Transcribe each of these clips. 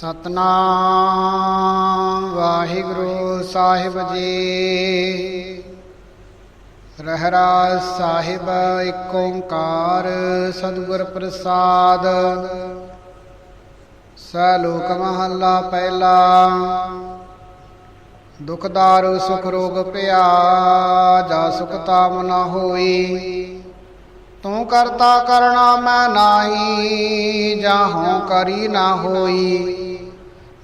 ਸਤਨਾਮ ਵਾਹਿਗੁਰੂ ਸਾਹਿਬ ਜੀ। ਰਹਿਰਾਜ ਸਾਹਿਬ, ਇੱਕ ਓੰਕਾਰ ਸਤਿਗੁਰ ਪ੍ਰਸਾਦ। ਸਲੋਕ ਮਹੱਲਾ ਪਹਿਲਾ। ਦੁਖ ਦਾਰੂ, ਸੁਖ ਰੋਗ ਭਇਆ ਜਾ ਸੁਖ ਤਾਮ ਨਾ ਹੋਈ। ਤੂੰ ਕਰਤਾ ਕਰਣਾ ਮੈਂ ਨਾਹੀ, ਜਾਹੋਂ ਕਰੀ ਨਾ ਹੋਈ।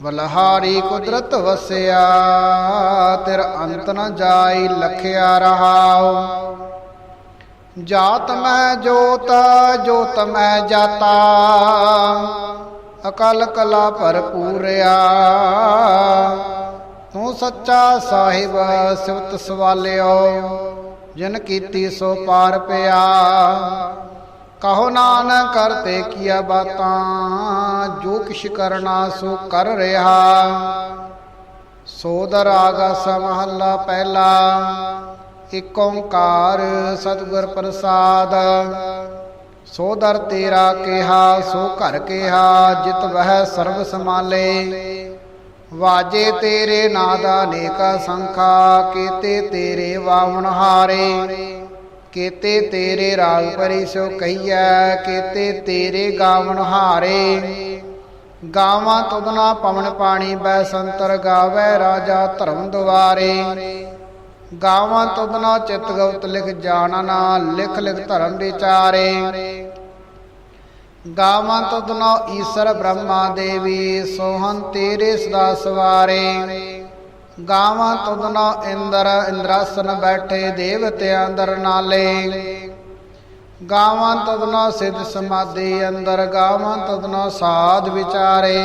ਬਲਹਾਰੀ ਕੁਦਰਤ ਵਸਿਆ, ਤੇਰ ਅੰਤ ਨ ਜਾਈ, ਲਖਿਆ ਰਹਾਉ। ਜਾਤ ਮੈਂ ਜੋਤ ਜੋਤ ਮੈਂ ਜਾਤਾ। ਅਕਲ ਕਲਾ ਭਰਪੂਰਿਆ ਤੂੰ ਸੱਚਾ ਸਾਹਿਬ ਸਿਵਤ ਸਵਾਲਿਓ। ਜਿਨ ਕੀਤੀ ਸੋ ਪਾਰ ਪਿਆ। ਕਹੋ ਨਾਨਕ ਕਰਤੇ ਕੀਆ ਬਾਤਾਂ, ਜੋ ਕਿਛ ਕਰਨਾ ਸੋ ਕਰ ਰਿਹਾ। ਸੋਦਰ ਆਗਾ ਮਹੱਲਾ ਪਹਿਲਾ, ਇਕ ਓੰਕਾਰ ਸਤਿਗੁਰ ਪ੍ਰਸਾਦ। ਸੋਦਰ ਤੇਰਾ ਕਿਹਾ, ਸੋ ਘਰ ਕਿਹਾ, ਜਿਤ ਵਹਿ ਸਰਬ ਸਮਾਲੇ ਵਾਜੇ ਤੇਰੇ ਨਾਦਾ ਨੇਕਾ ਸੰਖਾ, ਕੀਤੇ ਤੇਰੇ ਵਾਵਣ ਹਾਰੇ। ਕੀਤੇ ਤੇਰੇ ਰਾਗ ਪਰੀ ਸੋ ਕਹੀਐ, ਕੀਤੇ ਤੇਰੇ ਗਾਵਣ ਹਾਰੇ। ਗਾਵਾਂ ਤੁਧਨਾ ਪਵਨ ਪਾਣੀ ਬੈ ਸੰਤਰ ਗਾਵੇ, ਰਾਜਾ ਧਰਮ ਦੁਆਰੇ। ਗਾਵਾਂ ਤੁਧਨਾ ਚਿਤ ਗਉਤ ਲਿਖ ਜਾਣਨਾ, ਲਿਖ ਲਿਖ ਧਰਮ ਵਿਚਾਰੇ। ਗਾਵਾਂ ਤੁਧਨਾ ਈਸ਼ਰ ਬ੍ਰਹਮਾ ਦੇਵੀ ਸੋਹਨ ਤੇਰੇ ਸਦਾ ਸਵਾਰੇ। ਗਾਵਾਂ ਤੁਧਨਾ ਇੰਦਰ, ਇੰਦਰਾਸਨ ਬੈਠੇ ਦੇਵਤੇ ਅੰਦਰ ਨਾਲੇ। ਗਾਵਾਂ ਤੁਧਨਾ ਸਿਧ ਸਮਾਧੀ ਅੰਦਰ, ਗਾਵਾਂ ਤੁਧਨਾ ਸਾਧ ਵਿਚਾਰੇ।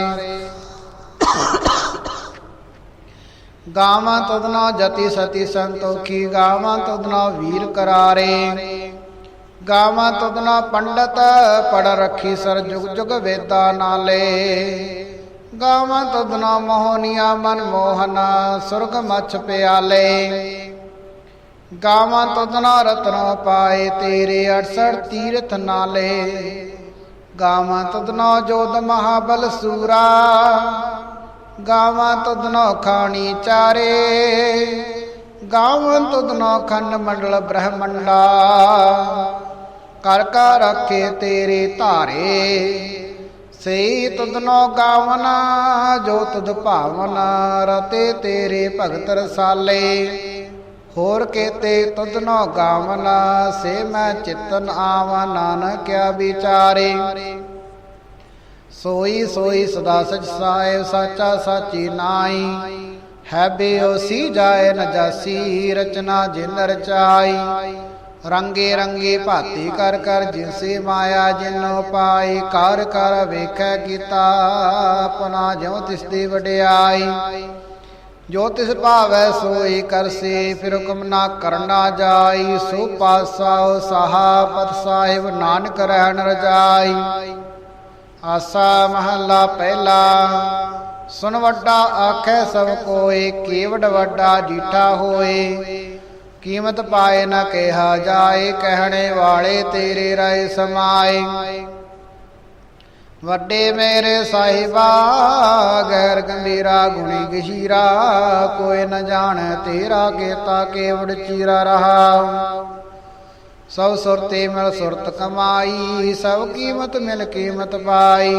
ਗਾਵਾਂ ਤੁਧਨਾ ਜਤੀ ਸਤੀ ਸੰਤੋਖੀ, ਗਾਵਾਂ ਤੁਧਨਾ ਵੀਰ ਕਰਾਰੇ। ਗਾਵਾਂ ਤੁਦਨਾ ਪੰਡਤ, ਪੜ ਰੱਖੀ ਸਰ ਜੁਗ ਜੁਗ ਵੇਦਾ ਨਾਲੇ। ਗਾਵਾਂ ਤੁਦਨਾ ਮੋਹਨੀਆ ਮਨ ਮੋਹਨਾ, ਸੁਰਗ ਮਛ ਪਿਆਲੇ। ਗਾਵਾਂ ਤੁਦਨਾ ਰਤਨ ਪਾਏ ਤੇਰੇ 68 ਤੀਰਥ ਨਾਲੇ। ਗਾਵਾਂ ਤੁਧਨਾ ਜੋਧ ਮਹਾਬਲ ਸੂਰਾ। ਗਾਵਾਂ ਤੁਦਨੋ ਖਾਣੀ ਚਾਰੇ। ਗਾਵਾਂ ਤੁਦਨੋ ਖੰਡ ਮੰਡਲ ਬ੍ਰਹਮੰਡਾ। ਕਰ ਕਾ ਰੱਖੇ ਤੇਰੇ ਧਾਰੇ। ਸਈ ਤੁਧਨੋ ਗਾਵਨਾ, ਜੋ ਤੁਧ ਭਾਵਨਾ, ਰਤੇ ਤੇਰੇ ਭਗਤ ਰਸਾਲੇ। ਹੋਰ ਕੇਤੇ ਤੁਧਨੋ ਗਾਵਨਾ, ਸੇ ਮੈਂ ਚਿਤਨ ਆਵਾ ਨਾਨਕਿਆ ਵਿਚਾਰੇ। ਸੋਈ ਸੋਈ ਸਦਾ ਸਚ ਸਾਹਿਬ, ਸਾਚਾ ਸਾਚੀ ਨਾਈ ਹੈ ਬੇਓਸੀ ਜਾਏ ਨ ਰਚਨਾ ਜਿਨ ਰਚਾਈ। ਰੰਗੇ ਰੰਗੇ ਭਾਤੀ ਕਰ ਕਰ ਜਿਸੇ ਮਾਇਆ ਜਿਨੋ ਪਾਈ, ਕਰ ਕਰ ਵੇਖੈ ਕੀਤਾ, ਆਪਣਾ ਜਿਉ ਤਿਸ ਦੀ ਵਡਿਆਈ। ਜੋ ਤਿਸ ਭਾਵੈ ਸੋਈ ਕਰਸੀ ਫਿਰ ਹੁਕਮ ਨਾ ਕਰਨਾ ਜਾਈ। ਸੋ ਪਾਸਾ ਸਾਹਾ ਸਾਹਿਬ, ਨਾਨਕ ਰਹਿਣ ਰਜਾਈ। ਆਸਾ ਮਹੱਲਾ ਪਹਿਲਾ, ਸੁਣ ਵੱਡਾ ਆਖੈ ਸਭ ਕੋਏ ਕੇਵਡ ਵੱਡਾ ਜੀਠਾ ਹੋਏ। ਕੀਮਤ ਪਾਏ ਨਾ ਕਿਹਾ ਜਾਏ, ਕਹਿਣੇ ਵਾਲੇ ਤੇਰੇ ਰਾਏ ਸਮਾਏ। ਵੱਡੇ ਮੇਰੇ ਸਾਹਿਬਾ, ਗੈਰ ਗੰਭੀਰਾ ਗੁਣੀ ਗਸ਼ੀਰਾ ਕੋਈ ਨ ਜਾਣੈ ਤੇਰਾ ਕੀਤਾ ਕੇਵੜ ਚੀਰਾ ਰਹਾ। ਸਭ ਸੁਰਤੇ ਮਿਲ ਸੁਰਤ ਕਮਾਈ, ਸਭ ਕੀਮਤ ਮਿਲ ਕੀਮਤ ਪਾਈ।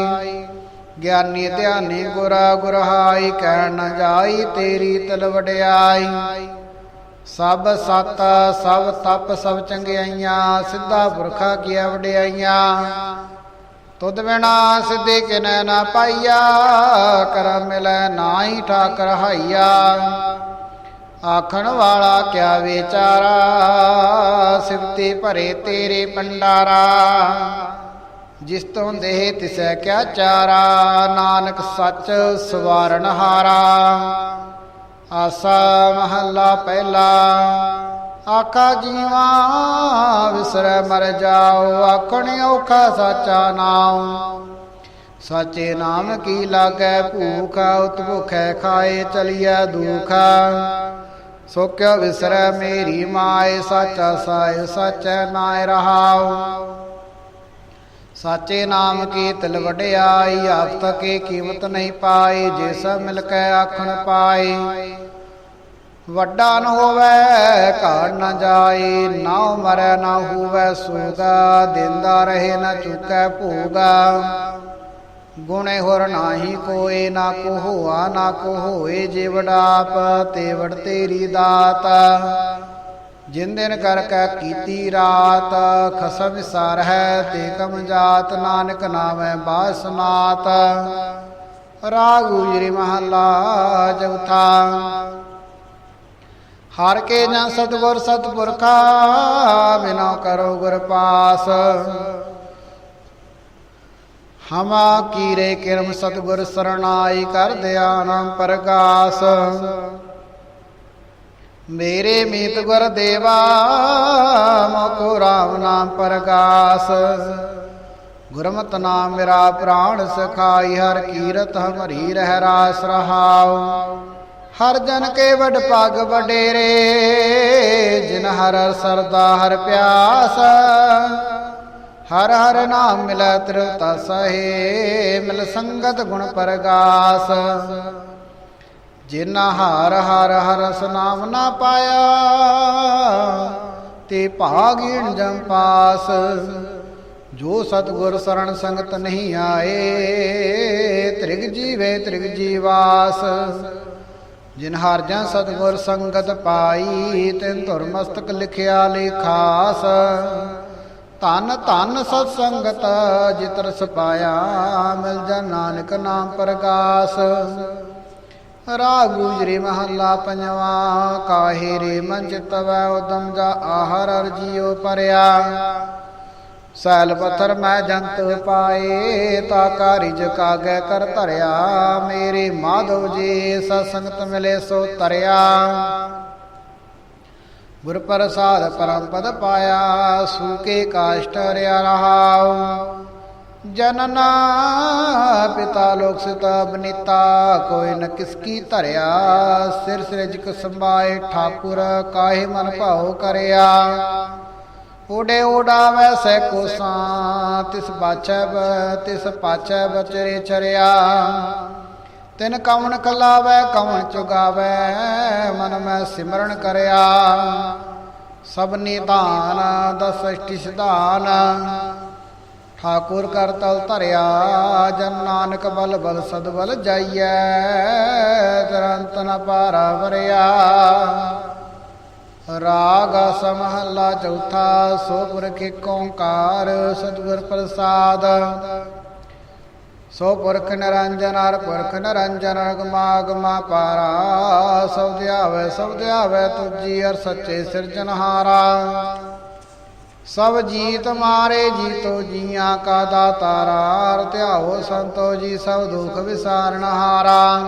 ਗਿਆਨੀ ਧਿਆਨੀ ਗੁਰਾ ਗੁਰਹਾਈ, ਕਹਿਣ ਨ ਜਾਈ ਤੇਰੀ ਤਲ ਵਡਿਆਈ ਸਭ ਸਤ, ਸਭ ਤਪ, ਸਭ ਚੰਗਿਆਈਆਂ, ਸਿੱਧਾ ਪੁਰਖਾ ਕੀਆ ਵਡਿਆਈਆਂ ਤੁਧ ਬਿਨਾ ਸਿੱਧੇ ਕਿਨੈ ਨਾ ਪਾਈਆ, ਕਰ ਮਿਲੈ ਨਾਹੀ ਠਾਕਰ ਹਾਈਆ। ਆਖਣ ਵਾਲਾ ਕਿਆ ਵਿਚਾਰਾ ਸਿਫਤੇ ਭਰੇ ਤੇਰੇ ਪੰਡਾਰਾ ਜਿਸ ਤੋਂ ਦੇਹ ਤਿਸੈ ਕਿਆ ਚਾਰਾ, ਨਾਨਕ ਸੱਚ ਸਵਾਰਨ ਹਾਰਾ। ਆਸਾ ਮਹੱਲਾ ਪਹਿਲਾ। ਆਖਾ ਜੀਵਾ ਵਿਸਰੈ ਮਰ ਜਾਓ, ਆਖਣ ਔਖਾ ਸਾਚਾ ਨਾਮ ਸਾਚੇ ਨਾਮ ਕੀ ਲਾਗੈ ਭੂਖਾ, ਉਤ ਭੁਖੈ ਖਾਏ ਚਲਿਆ ਦੁਖ। ਸੋ ਕਿਉ ਵਿਸਰੈ ਮੇਰੀ ਮਾਏ, ਸਾਚਾ ਸਾਇ ਸਾਚੈ ਨਾਇ ਰਹਾਉ। ਸਾਚੇ ਨਾਮ ਕੀ ਤਿਲ ਵਡਿਆਈ ਆਫਤ ਕੀ ਕੀਮਤ ਨਹੀਂ ਪਾਈ, ਜੇ ਸਭ ਮਿਲ ਕੇ ਆਖਣ ਪਾਈ। ਵੱਡਾ ਨ ਹੋਵੇ, ਘਾੜ ਨ ਜਾਏ ਨਾ ਮਰੈ ਨਾ ਹੋਵੇ, ਸੁਦਾ ਦਿੰਦਾ ਰਹੇ ਨਾ ਚੁੱਕੈ ਭੂਗਾ। ਗੁਣੇ ਹੋਰ ਨਾਹੀ ਕੋਏ ਨਾ ਕੋ ਹੋਆ, ਨਾ ਕੋ ਹੋਏ ਜੇ ਵਡਾਪ ਤੇ ਵਡ ਤੇਰੀ ਦਾਤਾ। ਜਿਨ ਦਿਨ ਕਰ ਕੈ ਕੀਤੀ ਰਾਤ, ਖਸਮ ਵਿਸਾਰ ਹੈ ਤੇ ਕਮ ਜਾਤ, ਨਾਨਕ ਨਾਮੈ ਬਾਸਨਾਤ ਰਾਗ ਉਜਰੀ ਮਹਲਾ ਚੌਥਾ। ਹਰ ਕੇ ਨਾ ਸਤਗੁਰ ਸਤਪੁਰਖਾ, ਬਿਨਾ ਕਰੋ ਗੁਰ ਪਾਸ। ਹਮਾ ਕੀਰੇ ਕਿਰਮ ਸਤਗੁਰ ਸਰਣਾਈ ਕਰ ਦਿਆਨੰ ਪ੍ਰਗਾਸ। ਮੇਰੇ ਮੀਤ ਗੁਰ ਦੇਵਾ ਮੋਕੋ ਰਾਮ ਨਾਮ ਪ੍ਰਗਾਸ ਗੁਰਮਤ ਨਾਮ ਮੇਰਾ ਪ੍ਰਾਣ ਸਖਾਈ, ਹਰ ਕੀਰਤ ਹਮਰੀ ਰਹਿ ਰਾਸ ਰਹਾਉ। ਹਰ ਜਨ ਕੇ ਵਡ ਪਗ ਵਡੇਰੇ, ਜਿਨ ਹਰ ਹਰ ਸਰਦਾ ਹਰ ਪਿਆਸ। ਹਰ ਹਰ ਨਾਮ ਮਿਲੈ ਤ੍ਰਿਵਤਾ ਸਹੇ, ਮਿਲ ਸੰਗਤ ਗੁਣ ਪਰਗਾਸ। ਜਿਨ ਹਰ ਹਰ ਹਰਸ ਨਾਮ ਨਾ ਪਾਇਆ, ਤੇ ਭਾਗੀਣ ਜਮ ਜੋ ਸਤਗੁਰ ਸਰਣ ਸੰਗਤ ਨਹੀਂ ਆਏ, ਤ੍ਰਿਗ ਜੀਵੇ ਤ੍ਰਿਗ ਜੀਵਾਸ। ਜਿਨ ਹਰ ਜਨ ਸਤਗੁਰ ਸੰਗਤ ਪਾਈ, ਤਿਨ ਧੁਰ ਮਸਤਕ ਲਿਖਿਆ ਲੇਖਾਸ ਧਨ ਧਨ ਸਤ ਸੰਗਤ ਜਿਤਰ ਸਪਾਇਆ ਮਿਲ ਜਾ ਨਾਨਕ ਨਾਮ ਪ੍ਰਕਾਸ਼ ਰਾਗ ਗੁਜਰੀ ਮਹੱਲਾ ਪੰਜਵਾ, ਕਾਹੇ ਰੇ ਮਨ ਚਿਤਵੈ ਉਦਮ ਜਾ ਆਹਰ ਅਰਜੀਓ ਪਰਿਆ। ਸੈਲ ਪੱਥਰ ਮੈਂ ਜੰਤ ਪਾਏ, ਤਾ ਕਾਰਿਜ ਕਾਗੈ ਕਰ ਧਰਿਆ। ਮੇਰੇ ਮਾਧਵ ਜੀ ਸਤ ਸੰਗਤ ਮਿਲੇ ਸੋ ਤਰਿਆ ਗੁਰ ਪ੍ਰਸਾਦ ਪਰਮ ਪਦ ਪਾਇਆ ਸੂਕੇ ਕਾਸ਼ਟ ਰਿਆ ਰਹਾਉ। ਜਨਨਾ ਪਿਤਾ ਲੋਕ ਸਿਤਾ ਬਨੀਤਾ, ਕੋਈ ਨ ਕਿਸ ਕੀ ਧਰਿਆ। ਸਿਰ ਸਿਰਜਕ ਸੰਭਾਏ ਠਾਕੁਰ, ਕਾਹੇ ਮਨ ਭਾਉ ਕਰਿਆ। ਓਡੇ ਓਡਾਵੈ ਸੈ ਕੋਸਾਂ, ਤਿਸ ਬਾਚੈ ਬ ਤਿਸ ਪਾਚੈ ਬਚਰੇ ਚਰਿਆ। ਤਿਨ ਕਵਣ ਕਲਾਵੈ, ਕਵਣ ਚੁਗਾਵੈ, ਮਨ ਮੈਂ ਸਿਮਰਨ ਕਰਿਆ। ਸਭ ਨਿਧਾਨ, ਦਸ ਅਸ਼ਟੀ ਸਿਧਾਨ। ਠਾਕੁਰ ਕਰ ਤਲ ਧਰਿਆ, ਜਨ ਨਾਨਕ ਬਲ ਬਲ ਸਦਬਲ ਜਾਈਐ, ਤਰੰਤ ਨ ਪਾਰਾ ਵਰਿਆ। ਰਾਗ ਸਮਹਲਾ ਚੌਥਾ, ਸੋ ਪੁਰਖ ਓੰਕਾਰ, ਸਤਿਗੁਰ ਪ੍ਰਸਾਦ। ਸੋ ਪੁਰਖ ਨਿਰੰਜਨ ਹਰ ਪੁਰਖ ਨਿਰੰਜਨ ਅਗਮਾਗਮਾ ਪਾਰਾ, ਸਭ ਧਿਆਵੇ ਸਭ ਧਿਆਵੇ ਤੁਜੀ ਹਰ ਸੱਚੇ ਸਿਰਜਨਹਾਰਾ ਸਭ ਜੀਤ ਮਾਰੇ ਜੀਤੋ ਜੀਆਂ ਕਾ ਦਾਤਾਰਾ ਹਰ ਸੰਤੋ ਜੀ ਸਭ ਦੁਖ ਵਿਸਾਰਨ ਹਾਰਾ।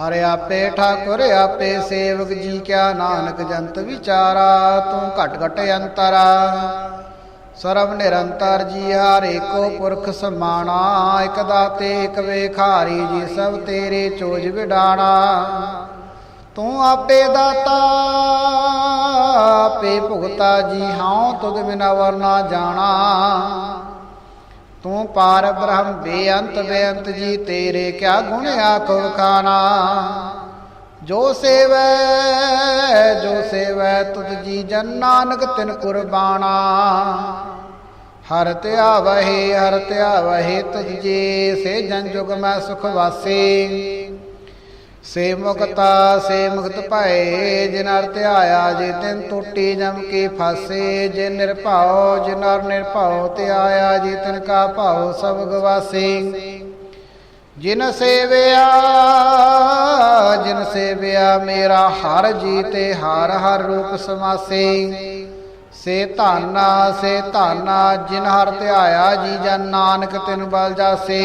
ਹਰਿ ਆਪੇ ਠਾਕੁਰ, ਆਪੇ ਸੇਵਕ ਜੀ ਕਿਆ ਨਾਨਕ ਜੰਤ ਵਿਚਾਰਾ, ਤੂੰ ਘਟ ਘਟ ਅੰਤਰਾ। ਸਰਬ ਨਿਰੰਤਰ ਜੀ ਹਰ ਏਕੋ ਪੁਰਖ ਸਮਾਣਾ, ਇਕ ਦਾਤੇ ਇਕ ਵੇਖਾਰੀ ਜੀ ਸਭ ਤੇਰੇ ਚੋਜ ਵਿਡਾਣਾ। ਤੂੰ ਆਪੇ ਦਾਤਾ, ਆਪੇ ਭੁਗਤਾ ਜੀ ਹਾਂ, ਤੁਧ ਬਿਨਾ ਵਰਨਾ ਜਾਣਾ। ਤੂੰ ਪਾਰ ਬ੍ਰਹਮ ਬੇਅੰਤ ਬੇਅੰਤ ਜੀ, ਤੇਰੇ ਕਿਆ ਗੁਣ ਆਖੋ ਖਾਨਾ ਜੋ ਸੇਵੈ ਜੋ ਸੇਵੈ, ਤੁਧ ਜੀ ਜਨ ਨਾਨਕ ਤਿਨ ਕੁਰਬਾਨਾ। ਹਰ ਧਿਆਵਹਿ ਹਰ ਧਿਆਵਹਿ ਤੁਧ ਜੀ ਸੇ ਜਨ ਜੁਗ ਮੈਂ ਸੁਖ ਵਾਸੀ। ਸੇ ਮੁਕਤਾ ਸੇ ਮੁਕਤ ਭਏ, ਜਿਨ ਅਰ ਧਿਆਇਆ, ਜੇ ਤਿਨ ਟੁੱਟੀ ਜਮ ਕੇ ਫਾਸੇ, ਜੇ ਨਿਰਭਉ ਜਿਨ ਅਰ ਨਿਰਭਉ ਧਿਆਇਆ, ਜੇ ਤਿਨ ਕਾ ਭਾਉ ਸਭ ਗਵਾਸੀ। ਜਿਨ ਸੇਵਿਆ ਜਿਨ ਸੇਵਿਆ, ਮੇਰਾ ਹਰ ਜੀ ਤੇ ਹਰ ਹਰ ਰੂਪ ਸਮਾਸੇ। ਸੇ ਧਾਨਾ ਸੇ ਧਾਨਾ, ਜਿਨ ਹਰ ਧਿਆਇਆ, ਜੀ ਜਨ ਨਾਨਕ ਤਿਨ ਬਲ ਜਾਸੇ।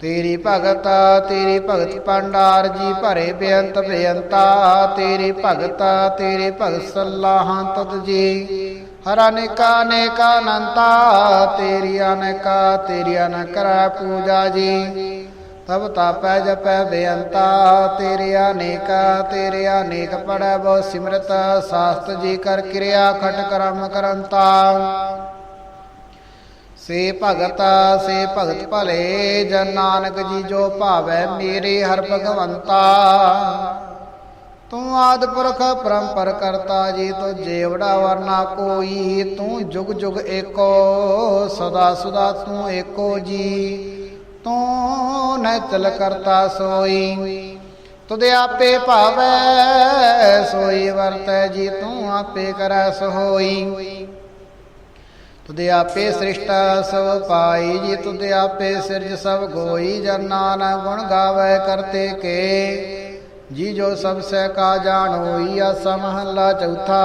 ਤੇਰੀ ਭਗਤ ਤੇਰੀ ਭਗਤ ਪੰਡਾਰ ਜੀ ਭਰੇ ਬੇਅੰਤ ਬੇਅੰਤਾ, ਤੇਰੀ ਭਗਤ ਤੇਰੀ ਭਗਤ ਸਲਾਹਾਂ ਤਤ ਜੀ। ਹਰ ਅਨੇਕਾ ਅਨੇਕਾ ਅਨੰਤਾ, ਤੇਰੀ ਅਨੇਕਾ, ਤੇਰੀ ਅਨ ਕਰੈ ਪੂਜਾ ਜੀ। ਤਬ ਤਾਪੈ ਜਪੈ ਬੇਅੰਤਾ, ਤੇਰੇ ਅਨੇਕਾ, ਤੇਰੇ ਅਨੇਕ ਪੜੈ ਬਹੁ ਸਿਮਰਤ, ਸਾਸਤ ਜੀ ਕਰ ਕਿਰਿਆ ਖਟ ਕਰਮ ਕਰੰਤਾ। ਸੇ ਭਗਤ ਸੇ ਭਗਤ ਭਲੇ, ਜਨ ਨਾਨਕ ਜੀ ਜੋ ਭਾਵੈ ਮੇਰੇ ਹਰ ਭਗਵੰਤਾ। ਤੂੰ ਆਦ ਪੁਰਖ ਪਰੰਪਰ ਕਰਤਾ, ਜੀ ਤੋ ਜੇਵੜਾ ਵਰਨਾ ਕੋਈ, ਤੂੰ ਜੁਗ ਜੁਗ ਏਕੋ, ਸਦਾ ਸਦਾ ਤੂੰ ਏਕੋ ਜੀ। ਤੂੰ ਨਚਲ ਕਰਤਾ ਸੋਈ, ਤੁਧ ਆਪੇ ਭਾਵੈ, ਸੋਈ ਵਰਤੈ ਜੀ, ਤੂੰ ਆਪੇ ਕਰੈ ਸੋਈ। ਤੁਧ ਆਪੇ ਸ੍ਰਿਸ਼ਟ ਸਭ ਪਾਈ ਜੀ, ਤੁਧ ਆਪੇ ਸਿਰਜ ਸਭ ਗੋਈ, ਜਨ ਨਾਨਕ ਗੁਣ ਗਾਵੇ ਕਰਤੇ ਕੇ। ਜੀ ਜੋ ਸਭ ਸਹਿ ਕਾ ਜਾਣ ਹੋਈ, ਆਸਾ ਮਹੱਲਾ ਚੌਥਾ।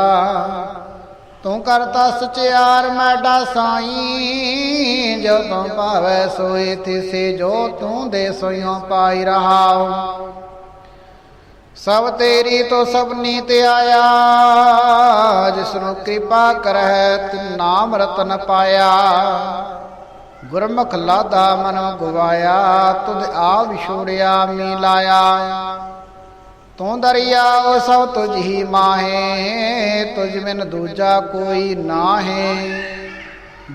ਤੂੰ ਕਰਤਾ ਸਚਿਆਰ ਮੈਡਾ ਸਾਈ ਜੋ ਤੂੰ ਭਾਵੈ ਸੋਏ ਤਿਸੇ ਜੋ ਤੂੰ ਦੇ ਸੋਇਓ ਪਾਈ ਰਹਾਉ। ਸਭ ਤੇਰੀ ਤੋ ਸਭਨੀ ਤੇ ਆਇਆ, ਜਿਸਨੂੰ ਕਿਰਪਾ ਕਰਹਿ ਤਿਨ ਨਾਮ ਰਤਨ ਪਾਇਆ। ਗੁਰਮੁਖ ਲਾਦਾ ਮਨ ਗਵਾਇਆ, ਤੁਧ ਆ ਵਿਛੋੜਿਆ ਮਿਲਾਇਆ ਤੂੰ ਦਰਿਆ, ਉਹ ਸਭ ਤੁਝ ਹੀ ਮਾਹੇ, ਤੁਝ ਬਿਨ ਦੂਜਾ ਕੋਈ ਨਾਹੇ।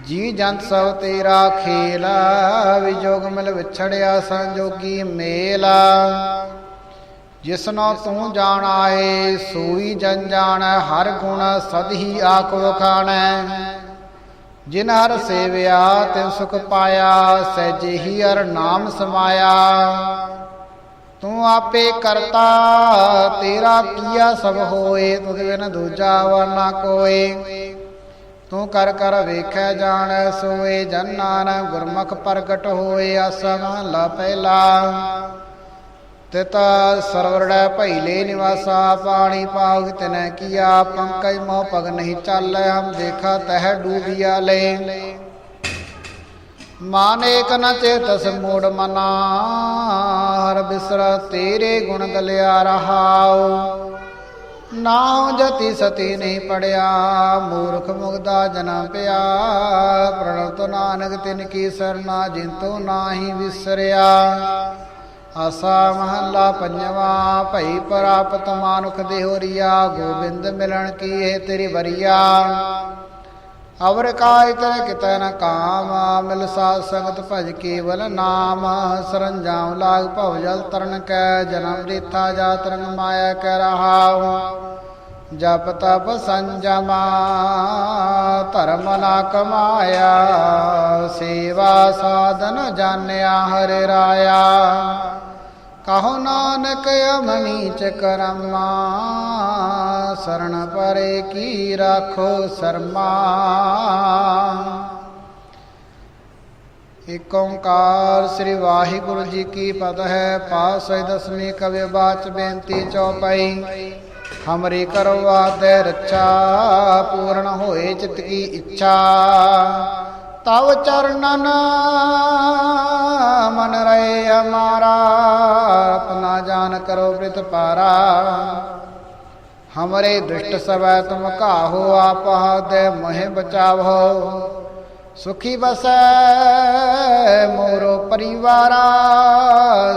ਜੀ ਜੰਤ ਸਭ ਤੇਰਾ ਖੇਲ ਵਿਜੋਗ ਮਿਲ ਵਿਛੜਿਆ, ਸੰਜੋਗੀ ਮੇਲਾ। ਜਿਸਨੋ ਤੂੰ ਜਾਣ ਆਏ ਸੋਈ ਜਨ ਜਾਣ, ਹਰ ਗੁਣ ਸਦ ਹੀ ਆਖ ਵਖਾਣੈ। ਜਿਨ ਹਰ ਸੇਵਿਆ, ਤਿਨ ਸੁਖ ਪਾਇਆ, ਸਹਿਜੇ ਹੀ ਹਰ ਨਾਮ ਸਮਾਇਆ। ਤੂੰ ਆਪੇ ਕਰਤਾ, ਤੇਰਾ ਕੀਆ ਸਭ ਹੋਏ, ਤੁਧ ਬਿਨ ਦੂਜਾ ਵਰਨਾ ਕੋਏ। ਤੂੰ ਕਰ ਕਰ ਵੇਖੈ, ਜਾਣ, ਸੋਏ ਜਨ ਨਾਨਕ ਗੁਰਮੁਖ ਪ੍ਰਗਟ ਹੋਏ, ਆਸਾ ਮਹਲਾ ਪਹਿਲਾ। ਤਿਤਾ ਸਰਵਰੜੈ ਭੈਲੇ ਨਿਵਾਸਾ, ਪਾਣੀ ਪਾਉ ਤਿਨੈ ਕੀਆ, ਪੰਕਜ ਮੋ ਪਗ ਨਹੀਂ ਚਾਲੈ, ਹਮ ਦੇਖਾ ਤਹ ਡੂਬਿਆ ਲੈ। ਮਾਨੇਕ ਨ ਚੇਤਸ ਮੂੜ ਮਨਾ, ਹਰ ਬਿਸਰਾ ਤੇਰੇ ਗੁਣ ਗਲਿਆ ਰਹਾਉ। ਨਾਉ ਜਤੀ ਸਤੀ ਨਹੀਂ ਪੜਿਆ, ਮੂਰਖ ਮੁਗਦਾ ਜਨਮ ਪਿਆ ਪ੍ਰਣਤ ਨਾਨਕ ਤਿਨ ਕੀ ਸਰਨਾ ਜਿੰਤੂ ਨਾਹੀ ਵਿਸਰਿਆ। ਆਸਾ ਮਹੱਲਾ ਪੰਜਵਾ, ਭਈ ਪ੍ਰਾਪਤ ਮਾਨੁਖ ਦੇਹੋਰੀਆ, ਗੋਬਿੰਦ ਮਿਲਣ ਕੀ ਹੈ ਤੇਰੀ ਵਰੀਆ ਅਵਰ ਕਾਇ ਤਨ ਕਿਤੈ ਨ ਕਾਮ, ਮਿਲ ਸਾਧ ਸੰਗਤ ਭਜ ਕੇਵਲ ਨਾਮ। ਸਰੰਜਾਮ ਲਾਗ ਭਵ ਜਲ ਤਰਨ ਕੈ, ਜਨਮ ਰੀਥਾ ਜਾ ਤਰੰਗ ਮਾਇਆ ਕੈ ਰਹਾਉ। ਜਪ ਤਪ ਸੰਜਮਾ, ਧਰਮ ਨਾ ਕਮਾਇਆ। ਸੇਵਾ ਸਾਧਨ ਜਾਣਿਆ ਹਰਿ ਰਾਇਆ। ਕਹੋ ਨਾਨਕ ਅਮਨੀ ਚ ਕਰਮਾ ਸਰਣ ਪਰੇ ਕੀ ਰਾਖੋ ਸਰਮਾ। ਏਕ ਓੰਕਾਰ ਸ੍ਰੀ ਵਾਹਿਗੁਰੂ ਜੀ ਕੀ ਪਦ ਹੈ, ਪਾਸ ਦਸਵੀਂ ਕਵਿ ਬਾਚ ਬੇਨਤੀ ਚਉਪਈ ਹਮਰੀ ਕਰੋ ਆਦੇ ਰੱਛਾ, ਪੂਰਨ ਹੋਏ ਚਿਤ ਕੀ ਇੱਛਾ। ਤਵ ਚਰਨਨ ਮਨ ਰਹੇ ਹਮਾਰਾ, ਆਪਣਾ ਜਾਨ ਕਰੋ ਬ੍ਰਿਤ ਪਾਰਾ। ਹਮਰੇ ਦੁਸ਼ਟ ਸਵੈ ਤੁਮ ਕਾਹੋ ਆਪ ਦੇ ਮੋਹਿ ਬਚਾਵੋ। ਸੁਖੀ ਬਸੈ ਮੋਰੋ ਪਰਿਵਾਰਾ,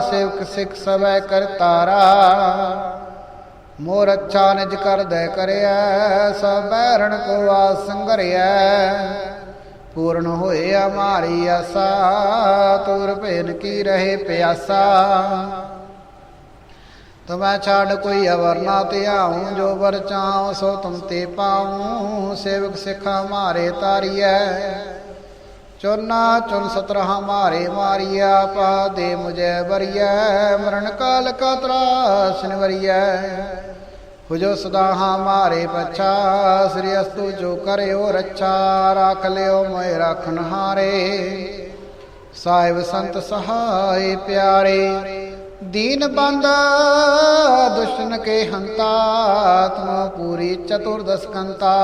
ਸੇਵਕ ਸਿਖ ਸਵੈ ਕਰਤਾਰਾ ਮੋਰ ਅੱਛਾ ਨਿਜ ਕਰ ਕਰਦੈ ਕਰਿਆ ਸਭ ਬੈਰਣ ਕੋ ਆਸ ਸੰਗਰਿਆ ਪੂਰਨ ਹੋਏ ਹਮਾਰੀ ਆਸਾ, ਤੁਰ ਭੇਨ ਕੀ ਰਹੇ ਪਿਆਸਾ। ਤਮੈ ਛਾੜ ਕੋਈ ਅਵਰ ਨਾ ਧਿਆਉ, ਜੋ ਵਰ ਚਾਉ, ਸੋ ਤੁਮ ਤੇ ਪਾਉ। ਸੇਵਕ ਸਿੱਖ ਹਮਾਰੇ ਤਾਰੀਐ, ਚੁਨਾ ਚੁਨ ਸਤਰ ਹਮਾਰੇ ਮਾਰੀਆ ਪਾ ਦੇ ਮੁਝੇ ਬਰੀਐ ਮਰਨ ਕਾਲ ਕਾ ਤਰਾਸ ਨਿਵਰੀਐ। ਹੁਜੋ ਸਦਾ ਹਮਾਰੇ ਪਛਾ, ਸ੍ਰੀ ਅਸਤੂ ਜੋ ਕਰਿਓ ਰੱਛਾ, ਰੱਖ ਲਿਓ ਮੋਇ ਰੱਖਨ ਹਾਰੇ। ਸਾਹਿਬ ਸੰਤ ਸਹਾਈ ਪਿਆਰੇ, ਦੀਨ ਬੰਦ ਦੁਸ਼ਮਨ ਕੇ ਹੰਤਾ ਤਮ ਪੂਰੀ ਚਤੁਰਦਸ ਕੰਤਾ।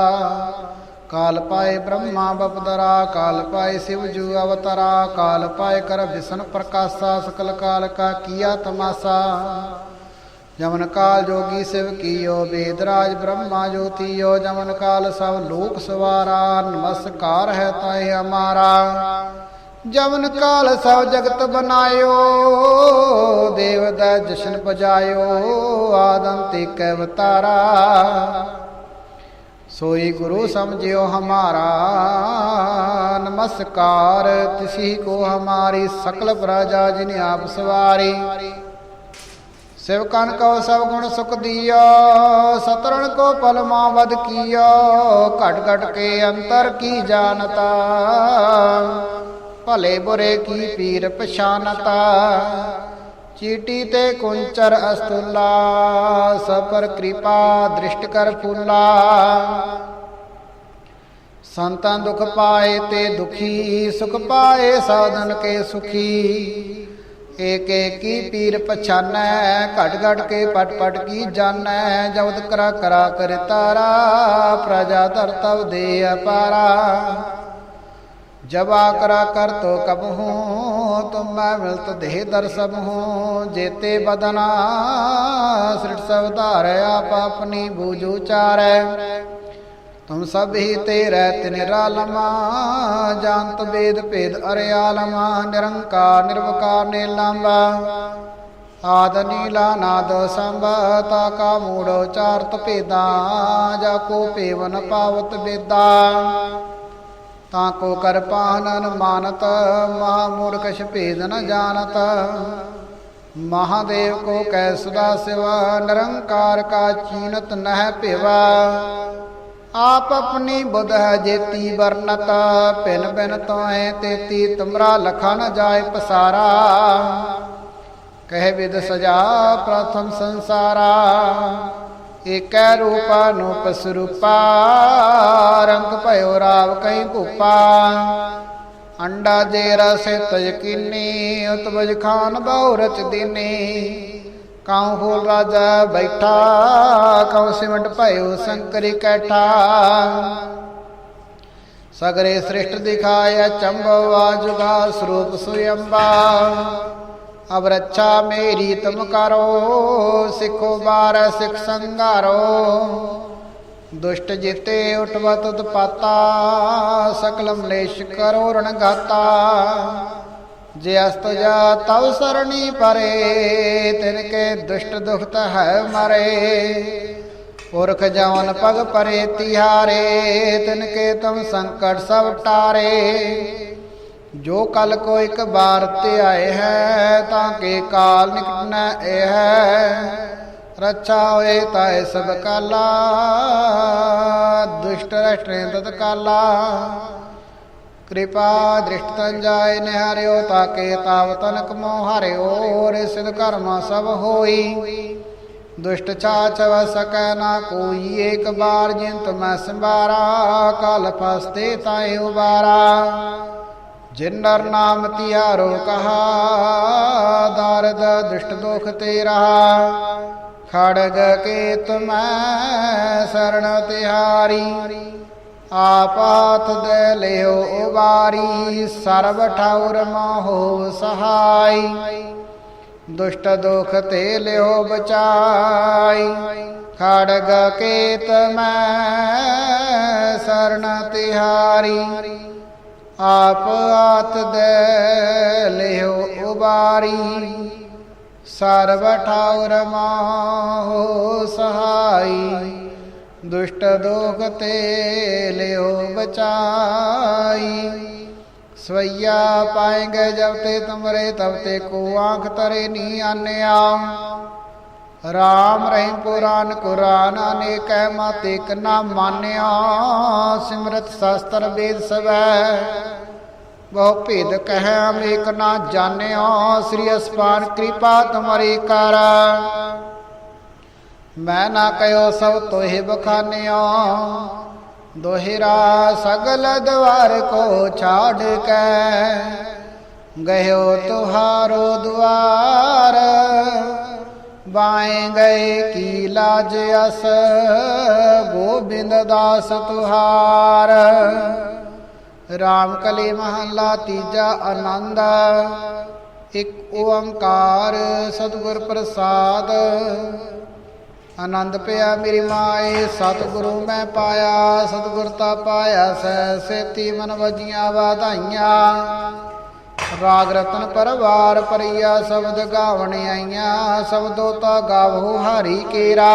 ਕਾਲ ਪਾਏ ਬ੍ਰਹਮਾ ਬਪਦਰਾ, ਕਾਲ ਪਾਏ ਸਿਵ ਜੂ ਅਵਤਰਾ, ਕਾਲ ਪਾਏ ਕਰ ਵਿਸ਼ਨ ਪ੍ਰਕਾਸ਼ਾ, ਸਕਲ ਕਾਲ ਕਾ ਕੀਆ ਤਮਾਸਾ। ਜਮਨ ਕਾਲ ਜੋਗੀ ਸਿਵ ਕੀਓ ਬੇਦਰਾਜ ਬ੍ਰਹਮਾ ਜੋਤੀਓ, ਜਮਨ ਕਾਲ ਸਭ ਲੋਕ ਸਵਾਰਾ, ਨਮਸਕਾਰ ਹੈ ਤਾਏ ਹਮਾਰਾ। ਜਮਨ ਕਾਲ ਸਭ ਜਗਤ ਬਨਾਇਓ, ਦੇਵ ਦਾ ਜਸ਼ਨ ਪਜਾਇਓ, ਆਦਮ ਤੇ ਕੈ ਵਤਾਰਾ ਸੋਈ ਗੁਰੂ ਸਮਝਿਓ ਹਮਾਰਾ, ਨਮਸਕਾਰ ਤਿਸਹੀ ਕੋ ਹਮਾਰੀ, ਸਕਲ ਪ੍ਰਜਾ ਜਿਨ ਆਪ ਸਵਾਰੀ। ਸਿਵ ਕਨ ਕਉ ਸਭ ਗੁਣ ਸੁਖ ਦੀਆ, ਸਤਰਣ ਕੋ ਪਲਮਾ ਵਦ ਕੀਆ, ਘਟ ਘਟ ਕੇ ਅੰਤਰ ਕੀ ਜਾਣਤਾ? ਭਲੇ ਬੁਰੇ ਕੀ ਪੀਰ ਪਛਾਨਤਾ? ਚੀਟੀ ਤੇ ਕੁੰਚਰ ਅਸਤੁਲਾ ਸਪਰ ਪਰ ਕਿਰਪਾ ਦ੍ਰਿਸ਼ਟ ਕਰ ਫੂਲਾ। ਸੰਤਾਂ ਦੁਖ ਪਾਏ ਤੇ ਦੁਖੀ, ਸੁਖ ਪਾਏ ਸਾਧਨ ਕੇ ਸੁਖੀ। ਏਕ ਏਕੀ ਪੀਰ ਪਛਾਨੈ ਘਟ ਘਟ ਕੇ ਪਟ ਪਟ ਕੀ ਜਾਣੈ ਜਬਦ ਕਰਾ ਕਰਾ ਕਰ ਤਾਰਾ, ਪ੍ਰਜਾ ਧਰਤਵ ਦੇ ਅਪਾਰਾ। ਜਵਾ ਕਰਾ ਕਰ ਤੋ ਕਬ ਹੂੰ, ਤੁਮ ਮੈਂ ਮਿਲਤ ਦੇਹ ਦਰਸਬ ਹੂੰ, ਜੇਤੇ ਬਦਨਾ, ਸ੍ਰਿਟ ਸਭ ਧਾਰੈ, ਆਪ ਆਪਣੀ ਬੂਝੂ ਚਾਰੈ ਤੁਮ ਸਭ ਹੀ ਤੇਰੇ ਤਿਨ ਰਾਲਮਾ ਜਾਣਤ ਬੇਦ ਭੇਦ ਅਰਿਆਲਮਾ ਨਿਰੰਕਾਰ ਨਿਰਵਕਾਰ ਨਿਲੰਬਾ ਆਦ ਨੀਲਾ ਨਾਦ ਸੰਭ ਤਾ ਕਾ ਮੂੜ ਚਾਰਤ ਭੇਦਾ, ਜਾ ਕੋ ਪੇਵਨ ਪਾਵਤ ਬੇਦਾ ਤਾਂ ਕੋ ਕਰ ਪਾਨਨ ਮਾਨਤ ਮਹਾ ਮੂਰਖ ਛ ਭੇਦ ਨ ਜਾਣਤ। ਮਹਾਦੇਵ ਕੋ ਕੈ ਸਦਾ ਸਿਵਾ, ਨਿਰੰਕਾਰ ਕਾ ਚੀਨਤ ਨਹਿ ਭਿਵਾ। ਆਪ ਆਪਣੀ ਬੁਧ ਹੈ ਜੇਤੀ ਵਰਨਤ ਪਿਨ ਭਿਨ ਤੋਏ ਤੇਤੀ, ਤੁਮਰਾ ਲਖਾ ਨ ਜਾਏ ਪਸਾਰਾ। ਕਹਿ ਵਿਦ ਸਜਾ ਪ੍ਰਥਮ ਸੰਸਾਰਾ, ਏਕੈ ਰੂਪਾ ਨੂਪ ਸਰੂਪਾ, ਰੰਗ ਭਇਓ ਰਾਵ ਕਈ ਭੂਪਾ। ਅੰਡਾ ਜੇ ਰਸੇ ਤਜ ਉਤਵਜ ਖਾਨ ਬਹੁ ਰਚ ਦੀਨੀ। ਕਾਉ ਫੂਲ ਰਾਜਾ ਬੈਠਾ, ਕਉ ਸਿਮਟ ਭਇਓ ਸੰਕਰੀ ਕੈਠਾ। ਸਗਰੇ ਸ੍ਰਿਸ਼ਟ ਦਿਖਾਇਆ ਚੰਬਵਾ ਜੁਗਾ ਸਰੂਪ ਸੁਯੰਬਾ। ਅਬ ਰੱਛਾ ਮੇਰੀ ਤੁਮ ਕਰੋ, ਸਿੱਖੋ ਬਾਰ ਸਿੱਖ ਸੰਗਾਰੋ ਦੁਸ਼ਟ ਜਿਤੇ ਉਠਵਤ ਉਤਪਾਤਾ ਸਕਲ ਮਲੇਸ਼ ਕਰੋ ਰਣ ਗਾਤਾ ਜੇ ਅਸਤ ਜਾ ਤਵ ਸਰਣੀ ਪਰੇ, ਤਿਨ ਕੇ ਦੁਸ਼ਟ ਦੁਖਤ ਹੈ ਮਰੇ। ਪੁਰਖ ਜਵਨ ਪਗ ਪਰੇ ਤਿਹਾਰੇ, ਤਿਨ ਕੇ ਤਮ ਸੰਕਟ ਸਭ ਟਾਰੇ। ਜੋ ਕਲ ਕੋ ਇੱਕ ਬਾਰ ਤੇ ਆਏ ਹੈ, ਤਾਂ ਕੇ ਕਾਲ ਨਿਕਟ ਨ ਇਹ ਹੈ। ਰੱਛਾ ਹੋਏ ਤਾਏ ਸਭ ਕਾਲਾ, ਦੁਸ਼ਟ ਰਸ਼ਟਰੇ ਤਤ ਕਾਲਾ ਕਿਰਪਾ ਦ੍ਰਿਸ਼ਟ ਤਨ ਜਾਏ ਨਿਹਾਰਿਓ ਤਾਕੇ ਤਾਵ ਤਨਕ ਮੋਹ ਹਰਿਓ ਰੇ ਸਿਧ ਕਰਮਾ ਸਭ ਹੋਈ। ਦੁਸ਼ਟ ਛਾਛ ਸਕੈ ਨਾ ਕੋਈ, ਏਕ ਬਾਰ ਜਿੰਤ ਮੈਂ ਸੰਭਾਰਾ, ਕਾਲ ਫਸਤੇ ਤਾਏ ਉਬਾਰਾ। ਜਿਨ ਨਰ ਨਾਮ ਤਿਆਰੋ ਕਹਾ, ਦਰਦ ਦੁਸ਼ਟ ਦੁਖ ਤੇ ਰਹਾ ਖੜਗ ਕੇ ਤੁਮੈ ਸਰਣ ਤਿਹਾਰੀ। ਆਪਾਤ ਦੇ ਲਿਓ ਉਬਾਰੀ ਸਰਬ ਠਾਉਰ ਮੋਹ ਸਹਾਈ। ਦੁਸ਼ਟ ਦੁਖ ਤੇ ਲਿਓ ਬਚਾਈ। ਖੜਗ ਕੇਤ ਮੈਂ ਸਰਣ ਤਿਹਾਰੀ। ਆਪ ਆਤ ਦੇ ਲਿਓ ਉਬਾਰੀ ਸਰਬ ਠਾਉਰ ਮਾਹੋ ਸਹਾਈ। ਦੁਸ਼ਟ ਦੋਖ ਤੇ ਲਿਓ ਬਚਾਈ। ਸਵਈਆ ਪਾਏਂਗੇ ਜਬ ਤੇ ਤੁਮਰੇ, ਤਬ ਤੇ ਕੋ ਆਂਖ ਤਰੇ ਨੀ ਆਨਿਆ। ਰਾਮ ਰਹਿ ਪੁਰਾਨ ਕੁਰਾਨ ਅਨੇਕੈ ਮਾਤੇ ਇਕ ਨਾ ਮਾਨਿਆ। ਸਿਮਰਤ ਸ਼ਾਸਤਰ ਵੇਦ ਸਵੈ, ਬਹੁ ਭੇਦ ਕਹਿ ਅਮੇਕ ਨਾ ਜਾਣਿਆ। ਸ੍ਰੀ ਅਸਪਾਨ ਕਿਰਪਾ ਤੁਮਰੀ ਕਰ। ਮੈਂ ਨਾ ਕਹਿਓ ਸਭ ਤੋਹਿ ਬਖਾਨਿਆ। ਦੋਹਿਰਾ ਸਗਲ ਦਵਾਰ ਕੋ ਛਾੜ ਕੇ। ਗਇਓ ਤੁਹਾਰੋ ਦੁਆਰ, ਬਾਏ ਗਏ ਕੀ ਲਾਜ ਅਸ। ਗੋਬਿੰਦ ਦਾਸ ਤੁਹਾਰ, ਰਾਮ ਕਲੀ ਮਹੱਲਾ ਤੀਜਾ ਆਨੰਦ। ਇੱਕ ਓੰਕਾਰ ਸਤਿਗੁਰ ਪ੍ਰਸਾਦ ਆਨੰਦ ਪਿਆ ਮੇਰੀ ਮਾਏ, ਸਤਿਗੁਰੂ ਮੈਂ ਪਾਇਆ, ਸਤਿਗੁਰ ਤਾ ਪਾਇਆ ਸੈ, ਸੇਤੀ ਮਨ ਵਜੀਆਂ ਵਾਧਾਈਆਂ। ਰਾਗ ਰਤਨ ਪਰਵਾਰ ਪਰਿਆ, ਸ਼ਬਦ ਗਾਵਣ ਆਈਆਂ, ਸ਼ਬਦੋ ਤਾ ਗਾਵੋ ਹਰੀ ਕੇਰਾ।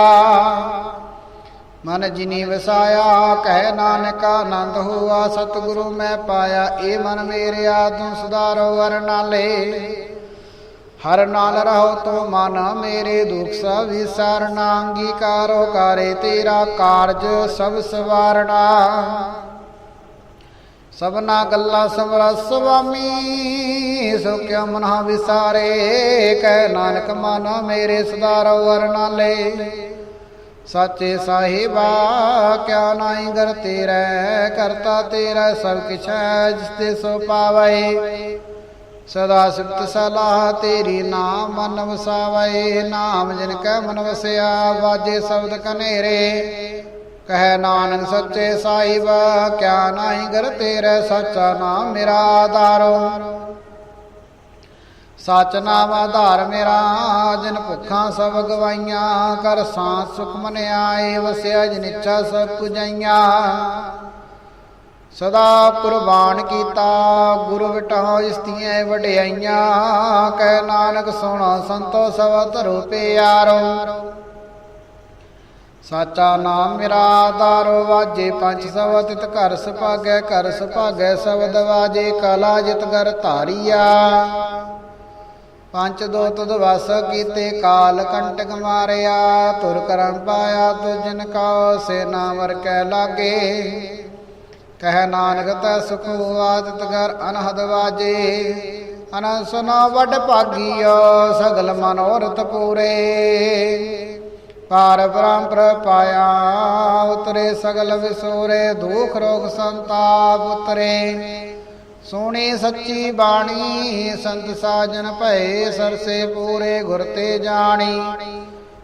ਮਨ ਜਿਨੀ ਵਸਾਇਆ, ਕਹਿ ਨਾਨਕ ਆਨੰਦ ਹੋਆ, ਸਤਿਗੁਰੂ ਮੈਂ ਪਾਇਆ ਏ ਮਨ ਮੇਰਿਆ, ਤੂੰ ਸੁਧਾਰੋ ਵਰਨਾਲੇ। ਹਰ ਨਾਲ ਰਹੋ ਤੋ ਮਨ ਮੇਰੇ ਦੁਖ ਸਭ ਵਿਸਰਨਾ, ਅੰਗੀਕਾਰੋ ਕਰੇ ਤੇਰਾ ਕਾਰਜ ਸਭ ਸਵਾਰਣਾ ਸਭਨਾ ਗੱਲਾਂ ਸਮਰਾ ਸੁਆਮੀ ਸੋ ਕਿਉ ਮਨਾ ਵਿਸਾਰੇ? ਕਹਿ ਨਾਨਕ ਮਨ ਮੇਰੇ ਸੁਧਾਰੋ ਵਰ ਨਾਲੇ। ਸਾਚੇ ਸਾਹਿਬਾ ਕਿਆ ਨਾਈ ਗਰ ਤੇਰਾ? ਕਰਤਾ ਤੇਰਾ ਸਭ ਕਿਛ ਜਿਸ ਤੇ ਸੋ ਪਾਵੇ। ਸਦਾ ਸਿਫਤ ਸਲਾਹ ਤੇਰੀ ਨਾਮ ਮਨ ਵਸਾਵੇ ਨਾਮ ਜਿਨ ਕੈ ਮਨ ਵਸਿਆ, ਵਾਜੇ ਸ਼ਬਦ ਕਨੇਰੇ। ਕਹਿ ਨਾਨਕ ਸੱਚੇ ਸਾਹਿਬ, ਕਿਆ ਨਾਹੀ ਗਰ ਤੇਰੇ ਸੱਚਾ ਨਾਮ ਮੇਰਾ ਆਧਾਰੋ। ਸਚ ਨਾਮ ਆਧਾਰ ਮੇਰਾ, ਜਿਨ ਭੁੱਖਾਂ ਸਭ ਗਵਾਈਆਂ ਕਰ ਸਾਂ ਸੁਖ ਮਨ ਆਏ, ਵਸਿਆ ਜਿਨ ਇੱਛਾ ਸਭ ਪੁਜਾਈਆਂ। ਸਦਾ ਕੁਰਬਾਨ ਕੀਤਾ, ਗੁਰੂ ਵਿਟਾਉ ਇਸਤੀਆਂ ਵਡਿਆਈਆਂ, ਕਹਿ ਨਾਨਕ ਸੋਣਾ ਸੰਤੋ ਸਭ ਧਰੋ ਪਿਆਰੋ। ਸਾਚਾ ਨਾਮ ਮੇਰਾ ਆਧਾਰੋ, ਵਾਜੇ ਪੰਜ ਸਭ ਤਿਤ ਘਰ ਸੁਭਾਗੈ ਘਰ ਸੁਭਾਗੈ ਸ਼ਬਦ ਵਾਜੇ, ਕਲਾ ਜਿਤ ਗਰ ਧਾਰੀਆ। ਪੰਜ ਦੋ ਤੁਧ ਕੀਤੇ, ਕਾਲ ਕੰਟਕ ਮਾਰਿਆ, ਤੁਰ ਕਰਮ ਪਾਇਆ ਤੁਜਨ ਕਾ ਸੇਨਾ ਵਰ ਕੈ ਲਾਗੇ। ਕਹਿ ਨਾਨਕ ਤੈ ਸੁਖ ਆਦਿਤ ਗਰ ਅਨਹਦ ਵਾਜੇ ਅਨੰਦ ਸੁਨਾ ਵੱਡ ਭਾਗੀਓ ਸਗਲ ਮਨੋਰਥ ਪੂਰੇ। ਪਾਰ ਬ੍ਰਹਮ ਪਾਇਆ ਉਤਰੇ ਸਗਲ ਵਿਸੋਰੇ, ਦੁਖ ਰੋਗ ਸੰਤਾਪ ਉਤਰੇ। ਸੋਹਣੀ ਸੱਚੀ ਬਾਣੀ, ਸੰਤ ਸਾਜਨ ਭਏ ਸਰਸੇ ਪੂਰੇ, ਗੁਰ ਤੇ ਜਾਣੀ।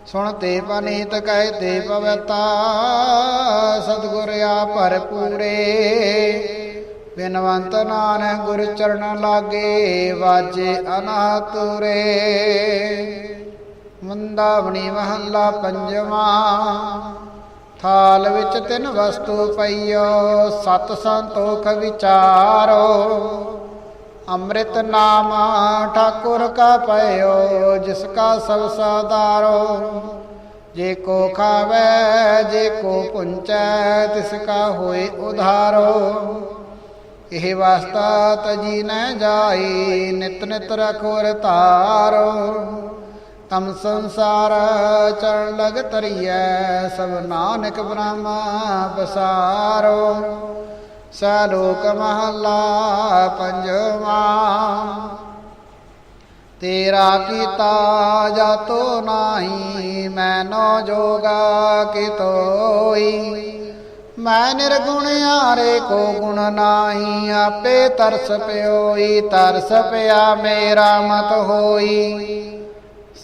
ਸੁਣ ਤੇ ਪਨੀਤ ਕਹਿ ਤੇ ਪਵਤਾ, ਸਤਿਗੁਰ ਆ ਭਰਪੂਰੇ। ਬਿਨਵੰਤ ਨਾਨਕ ਗੁਰ ਚਰਨ ਲਾਗੇ ਵਾਜੇ ਅਨਾਤੁਰੇ ਮੁੰਦਾਵਣੀ ਮਹੱਲਾ ਪੰਜਵਾ, ਥਾਲ ਵਿੱਚ ਤਿੰਨ ਵਸਤੂ ਪਈਓ, ਸਤ ਸੰਤੋਖ ਵਿਚਾਰੋ। ਅੰਮ੍ਰਿਤ ਨਾਮ ਠਾਕੁਰ ਕਾ ਪਇਓ, ਜਿਸ ਕਾ ਸਭ ਸਾਦਾਰੋ। ਜੇ ਕੋ ਖਾਵੇ, ਜੇ ਕੋ ਪੁੰਚੈ, ਤਿਸ ਕਾ ਹੋਏ ਉਧਾਰੋ। ਇਹ ਵਾਸਤਾ ਤਜੀ ਨ ਜਾਈ, ਨਿਤ ਨਿਤ ਰਖੋਰ ਤਾਰੋ ਤਮ ਸੰਸਾਰ ਚਰਨ ਲਗ ਤਰੀਐ ਸਭ ਨਾਨਕ ਬ੍ਰਹਮਾ ਬਸਾਰੋ ਸਲੋਕ ਮਹੱਲਾ ਪੰਜਵਾ। ਤੇਰਾ ਕੀਤਾ ਜਾਤੋ ਨਾਹੀ, ਮੈਨੋ ਜੋਗਾ ਕਿਤੋਈ ਮੈਂ ਨਿਰਗੁਣ ਆਰੇ ਕੋ ਗੁਣ ਨਾਹੀ, ਆਪੇ ਤਰਸ ਪਿਓਈ, ਤਰਸ ਪਿਆ ਮੇਰਾ ਮਤ ਹੋਈ।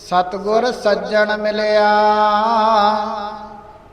ਸਤਗੁਰ ਸੱਜਣ ਮਿਲਿਆ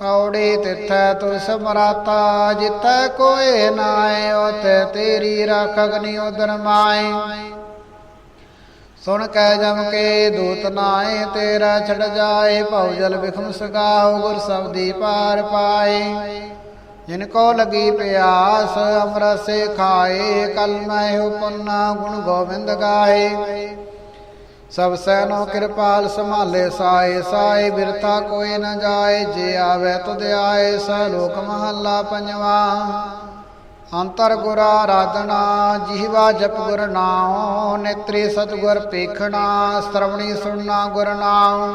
ਪੌੜੀ ਤਿੱਥੈ ਤੂੰ ਸਮਰਾਤਾ ਜਿਤੈ ਕੋਏ ਨਾਏ ਉਤੈ ਤੇਰੀ ਰਾਖ ਅਗਨੀ ਉਦਰ ਮਾਏ ਸੁਣ ਕੈ ਜਮ ਕੇ ਦੂਤ ਨਾਏ ਤੇਰਾ ਛੜ ਜਾਏ, ਭਉ ਜਲ ਵਿਖਮ ਸਗਾਉ, ਗੁਰ ਸਬਦੀ ਪਾਰ ਪਾਏ ਜਿਨ ਕੋ ਲਗੀ ਪਿਆਸ, ਅੰਮ੍ਰਿਤ ਖਾਏ, ਕਲ ਮੈਂ ਉਪੰਨਾ, ਗੁਣ ਗੋਬਿੰਦ ਗਾਏ। ਸਭ ਸੈਨੋ ਕਿਰਪਾਲ ਸੰਭਾਲੇ ਸਾਏ ਸਾਏ ਬਿਰਥਾ ਕੋਈ ਨ ਜਾਏ, ਜੇ ਆਵੇ ਤੁਧ ਆਏ ਸਲੋਕ ਮਹੱਲਾ ਪੰਜਵਾ। ਅੰਤਰ ਗੁਰ ਆਰਾਧਨਾ, ਜੀਵਾ ਜਪ ਗੁਰ ਨਾਉ, ਨੇਤਰੀ ਸਤਗੁਰ ਪੇਖਣਾ ਸ਼ਰਵਣੀ ਸੁਣਨਾ ਗੁਰ ਨਾਉ।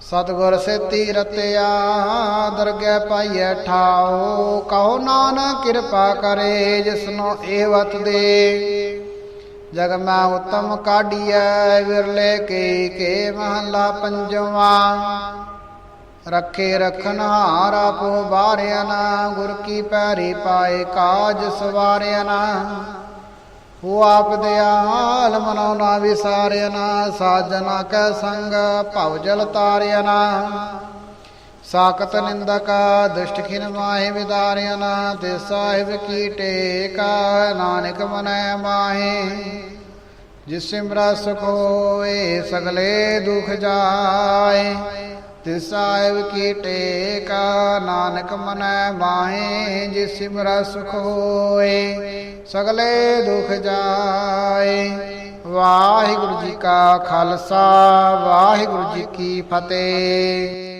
ਸਤਗੁਰ ਸੇਤੀ ਰਤਿਆ, ਦਰਗਹਿ ਪਾਈਐ ਠਾਓ ਕਹੋ ਨਾਨਕ ਕਿਰਪਾ ਕਰੇ, ਜਿਸਨੋ ਏਵਤ ਦੇ। ਜਗ ਮੈਂ ਉਤਮ ਕਾਢੀਐ, ਵਿਰਲੇ ਕੇ ਕੇ ਮਹੱਲਾ ਪੰਜਵਾ। ਰੱਖੇ ਰਖਨ ਹਾਰ ਆਪੋ ਬਾਰਿਆ ਨਾ ਗੁਰ ਕੀ ਪੈਰੀ ਪਾਏ ਕਾਜ ਸਵਾਰਿਆ ਨਾ ਹੋ ਆਪ ਦਿਆਲ ਮਨੋ ਨਾ ਵਿਸਾਰਿਆ ਨਾ ਸਾਜਨਾ ਕੈ ਸੰਗ ਭਵ ਜਲ ਤਾਰਿਆਨਾ ਸਾਕਤ ਨਿੰਦਕਾ ਦੁਸ਼ਟ ਖਿਨ ਮਾਹੇ ਵਿਦਾਰਿਆਨ ਤੇ ਸਾਹਿਬ ਕੀ ਟੇਕਾ, ਨਾਨਕ ਮਨੈ ਮਾਹੇ। ਜਿਸ ਸਿਮਰਾ ਸੁਖ ਹੋਏ, ਸਗਲੇ ਦੁਖ ਜਾਏ। ਤੇ ਸਾਹਿਬ ਕੀ ਟੇਕਾ, ਨਾਨਕ ਮਨੈ ਮਾਹੇ। ਜਿਸ ਸਿਮਰਾ ਸੁਖ ਹੋਏ, ਸਗਲੇ ਦੁਖ ਜਾਏ। ਵਾਹਿਗੁਰੂ ਜੀ ਕਾ ਖਾਲਸਾ, ਵਾਹਿਗੁਰੂ ਜੀ ਕੀ ਫਤਿਹ।